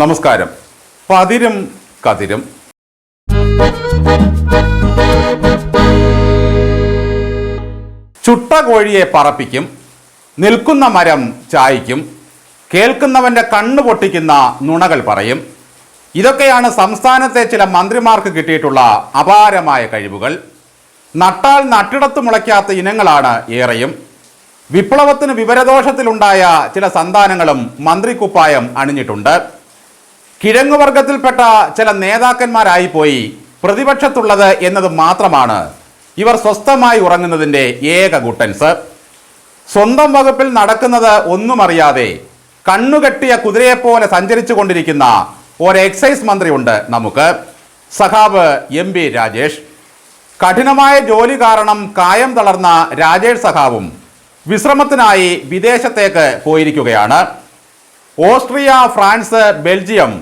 നമസ്കാരം. പതിരും കതിരും. ചുട്ട കോഴിയെ പറപ്പിക്കും നിൽക്കുന്ന മരം ചായ്ക്കും കേൾക്കുന്നവന്റെ കണ്ണു പൊട്ടിക്കുന്ന നുണകൾ പറയും. ഇതൊക്കെയാണ് സംസ്ഥാനത്തെ ചില മന്ത്രിമാർക്ക് കിട്ടിയിട്ടുള്ള അപാരമായ കഴിവുകൾ. നട്ടാൽ നട്ടിടത്ത് മുളയ്ക്കാത്ത ഇനങ്ങളാണ് ഏറെയും. വിപ്ലവത്തിന് വിവരദോഷത്തിലുണ്ടായ ചില സന്താനങ്ങളും മന്ത്രിക്കുപ്പായം അണിഞ്ഞിട്ടുണ്ട്. കിഴങ്ങുവർഗത്തിൽപ്പെട്ട ചില നേതാക്കന്മാരായി പോയി പ്രതിപക്ഷത്തുള്ളത് എന്നത് മാത്രമാണ്. ഇവർ സ്വസ്ഥമായി ഉറങ്ങുന്നതിന്റെ ഏക ഗുട്ടൻസ്. സ്വന്തം വകുപ്പിൽ നടക്കുന്നത് ഒന്നും അറിയാതെ കണ്ണുകെട്ടിയ കുതിരയെപ്പോലെ സഞ്ചരിച്ചു കൊണ്ടിരിക്കുന്ന ഒരു എക്സൈസ് മന്ത്രിയുണ്ട് നമുക്ക്. സഖാവ് എം ബി രാജേഷ്. കഠിനമായ ജോലി കാരണം കായം തളർന്ന രാജേഷ് സഖാവും വിശ്രമത്തിനായി വിദേശത്തേക്ക് പോയിരിക്കുകയാണ്. ഓസ്ട്രിയ ഫ്രാൻസ് ബെൽജിയം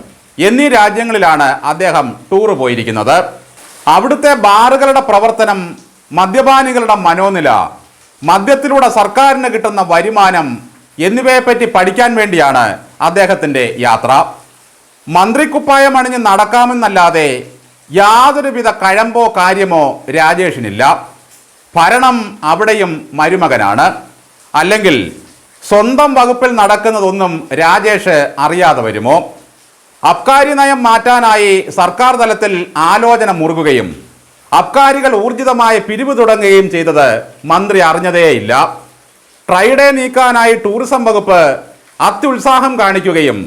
എന്നീ രാജ്യങ്ങളിലാണ് അദ്ദേഹം ടൂർ പോയിരിക്കുന്നത്. അവിടുത്തെ ബാറുകളുടെ പ്രവർത്തനം മദ്യപാനികളുടെ മനോനില മദ്യത്തിലൂടെ സർക്കാരിന് കിട്ടുന്ന വരുമാനം എന്നിവയെപ്പറ്റി പഠിക്കാൻ വേണ്ടിയാണ് അദ്ദേഹത്തിന്റെ യാത്ര. മന്ത്രിക്കുപ്പായം അണിഞ്ഞ് നടക്കാമെന്നല്ലാതെ യാതൊരുവിധ കഴമ്പോ കാര്യമോ രാജേഷിനില്ല. ഭരണം അവിടെയും മരുമകനാണ്. അല്ലെങ്കിൽ സ്വന്തം വകുപ്പിൽ നടക്കുന്നതൊന്നും രാജേഷ് അറിയാതെ വരുമോ? അബ്കാരി നയം മാറ്റാനായി സർക്കാർ തലത്തിൽ ആലോചന മുറുകുകയും അബ്കാരികൾ ഊർജിതമായ പിരിവ് തുടങ്ങുകയും ചെയ്തത് മന്ത്രി അറിഞ്ഞതേയില്ല. ട്രൈഡേ നീക്കാനായി ടൂറിസം വകുപ്പ് അത്യുത്സാഹം കാണിക്കുകയും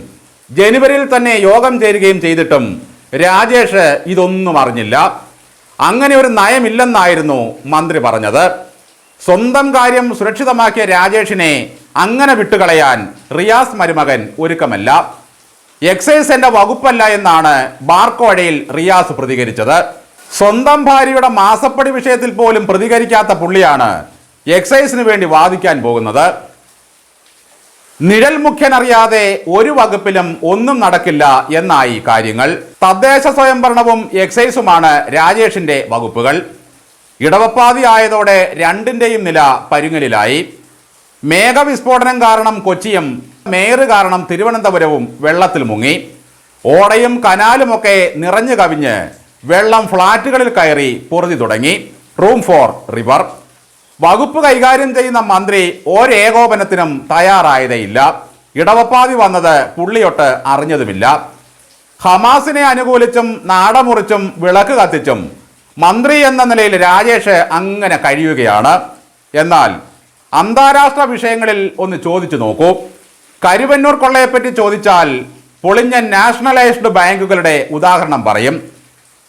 ജനുവരിയിൽ തന്നെ യോഗം ചേരുകയും ചെയ്തിട്ടും രാജേഷ് ഇതൊന്നും അറിഞ്ഞില്ല. അങ്ങനെ ഒരു നയമില്ലെന്നായിരുന്നു മന്ത്രി പറഞ്ഞത്. സ്വന്തം കാര്യം സുരക്ഷിതമാക്കിയ രാജേഷിനെ അങ്ങനെ വിട്ടുകളയാൻ റിയാസ് മരുമകൻ ഒരുക്കമല്ല. എക്സൈസ് എന്റെ വകുപ്പല്ല എന്നാണ് ബാർക്കോഴയിൽ റിയാസ് പ്രതികരിച്ചത്. സ്വന്തം ഭാര്യയുടെ മാസപ്പടി വിഷയത്തിൽ പോലും പ്രതികരിക്കാത്ത പുള്ളിയാണ് എക്സൈസിന് വേണ്ടി വാദിക്കാൻ പോകുന്നത്. നിഴൽ മുഖ്യനറിയാതെ ഒരു വകുപ്പിലും ഒന്നും നടക്കില്ല എന്നായി കാര്യങ്ങൾ. തദ്ദേശ സ്വയംഭരണവും എക്സൈസുമാണ് രാജേഷിന്റെ വകുപ്പുകൾ. ഇടവപ്പാതി ആയതോടെ രണ്ടിന്റെയും നില പരുങ്ങലിലായി. മേഘവിസ്ഫോടനം കാരണം കൊച്ചിയും മേയർ കാരണം തിരുവനന്തപുരവും വെള്ളത്തിൽ മുങ്ങി. ഓടയും കനാലുമൊക്കെ നിറഞ്ഞു കവിഞ്ഞ് വെള്ളം ഫ്ളാറ്റുകളിൽ കയറി പൊറുതി തുടങ്ങി. Room for river. വകുപ്പ് കൈകാര്യം ചെയ്യുന്ന മന്ത്രി ഒരേകോപനത്തിനും തയ്യാറായതേയില്ല. ഇടവപ്പാതി വന്നത് പുള്ളിയൊട്ട് അറിഞ്ഞതുമില്ല. ഹമാസിനെ അനുകൂലിച്ചും നാടമുറിച്ചും വിളക്ക് കത്തിച്ചും മന്ത്രി എന്ന നിലയിൽ രാജേഷ് അങ്ങനെ കഴിയുകയാണ്. എന്നാൽ അന്താരാഷ്ട്ര വിഷയങ്ങളിൽ ഒന്ന് ചോദിച്ചു നോക്കൂ. കരുവന്നൂർ കൊള്ളയെപ്പറ്റി ചോദിച്ചാൽ പൊളിഞ്ഞ നാഷണലൈസ്ഡ് ബാങ്കുകളുടെ ഉദാഹരണം പറയും.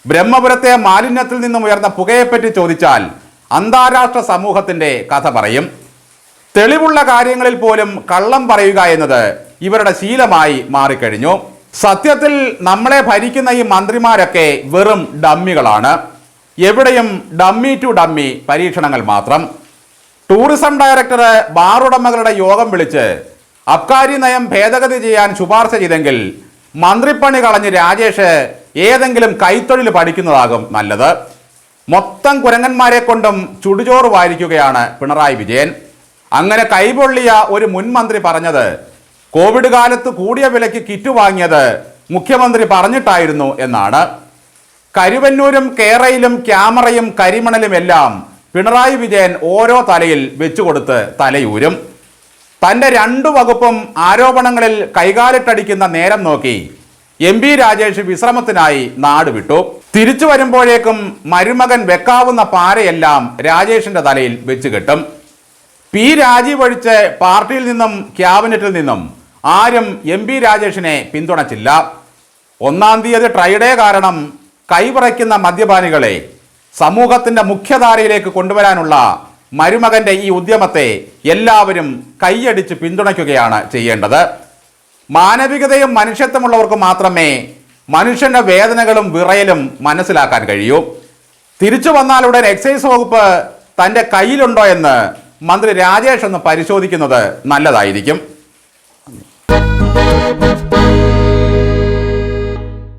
ബ്രഹ്മപുരത്തെ മാലിന്യത്തിൽ നിന്നും ഉയർന്ന പുകയെപ്പറ്റി ചോദിച്ചാൽ അന്താരാഷ്ട്ര സമൂഹത്തിന്റെ കഥ പറയും. തെളിവുള്ള കാര്യങ്ങളിൽ പോലും കള്ളം പറയുക എന്നത് ഇവരുടെ ശീലമായി മാറിക്കഴിഞ്ഞു. സത്യത്തിൽ നമ്മളെ ഭരിക്കുന്ന ഈ മന്ത്രിമാരൊക്കെ വെറും ഡമ്മികളാണ്. എവിടെയും ഡമ്മി ടു ഡമ്മി പരീക്ഷണങ്ങൾ മാത്രം. ടൂറിസം ഡയറക്ടർ ബാറുടമകളുടെ യോഗം വിളിച്ച് അബ്കാരി നയം ഭേദഗതി ചെയ്യാൻ ശുപാർശ ചെയ്തെങ്കിൽ മന്ത്രിപ്പണി കളഞ്ഞ് രാജേഷ് ഏതെങ്കിലും കൈത്തൊഴിൽ പഠിക്കുന്നതാകും നല്ലത്. മൊത്തം കുരങ്ങന്മാരെ കൊണ്ടും ചുടുചോറ് വായിക്കുകയാണ് പിണറായി വിജയൻ. അങ്ങനെ കൈപൊള്ളിയ ഒരു മുൻ മന്ത്രി പറഞ്ഞത് കോവിഡ് കാലത്ത് കൂടിയ വിലയ്ക്ക് കിറ്റ് വാങ്ങിയത് മുഖ്യമന്ത്രി പറഞ്ഞിട്ടായിരുന്നു എന്നാണ്. കരുവന്നൂരും കേരയിലും ക്യാമറയും കരിമണലും എല്ലാം പിണറായി വിജയൻ ഓരോ തലയിൽ വെച്ചുകൊടുത്ത് തലയൂരും. തന്റെ രണ്ടു വകുപ്പും ആരോപണങ്ങളിൽ കൈകാലിട്ടടിക്കുന്ന നേരം നോക്കി എം പി രാജേഷ് വിശ്രമത്തിനായി നാട് വിട്ടു. തിരിച്ചു വരുമ്പോഴേക്കും മരുമകൻ വെക്കാവുന്ന പാരയെല്ലാം രാജേഷിന്റെ തലയിൽ വെച്ച് കെട്ടും. പി രാജീവ് ഒഴിച്ച് പാർട്ടിയിൽ നിന്നും ക്യാബിനറ്റിൽ നിന്നും ആരും എം പി രാജേഷിനെ പിന്തുണച്ചില്ല. ഒന്നാം തീയതി ട്രൈഡേ കാരണം കൈപറയ്ക്കുന്ന മദ്യപാനികളെ സമൂഹത്തിന്റെ മുഖ്യധാരയിലേക്ക് കൊണ്ടുവരാനുള്ള മരുമകന്റെ ഈ ഉദ്യമത്തെ എല്ലാവരും കൈയടിച്ച് പിന്തുണയ്ക്കുകയാണ് ചെയ്യേണ്ടത്. മാനവികതയും മനുഷ്യത്വമുള്ളവർക്ക് മാത്രമേ മനുഷ്യന്റെ വേദനകളും വിറയലും മനസ്സിലാക്കാൻ കഴിയൂ. തിരിച്ചു വന്നാലുടൻ എക്സൈസ് വകുപ്പ് തന്റെ കയ്യിലുണ്ടോ എന്ന് മന്ത്രി രാജേഷ് ഒന്ന് പരിശോധിക്കുന്നത് നല്ലതായിരിക്കും.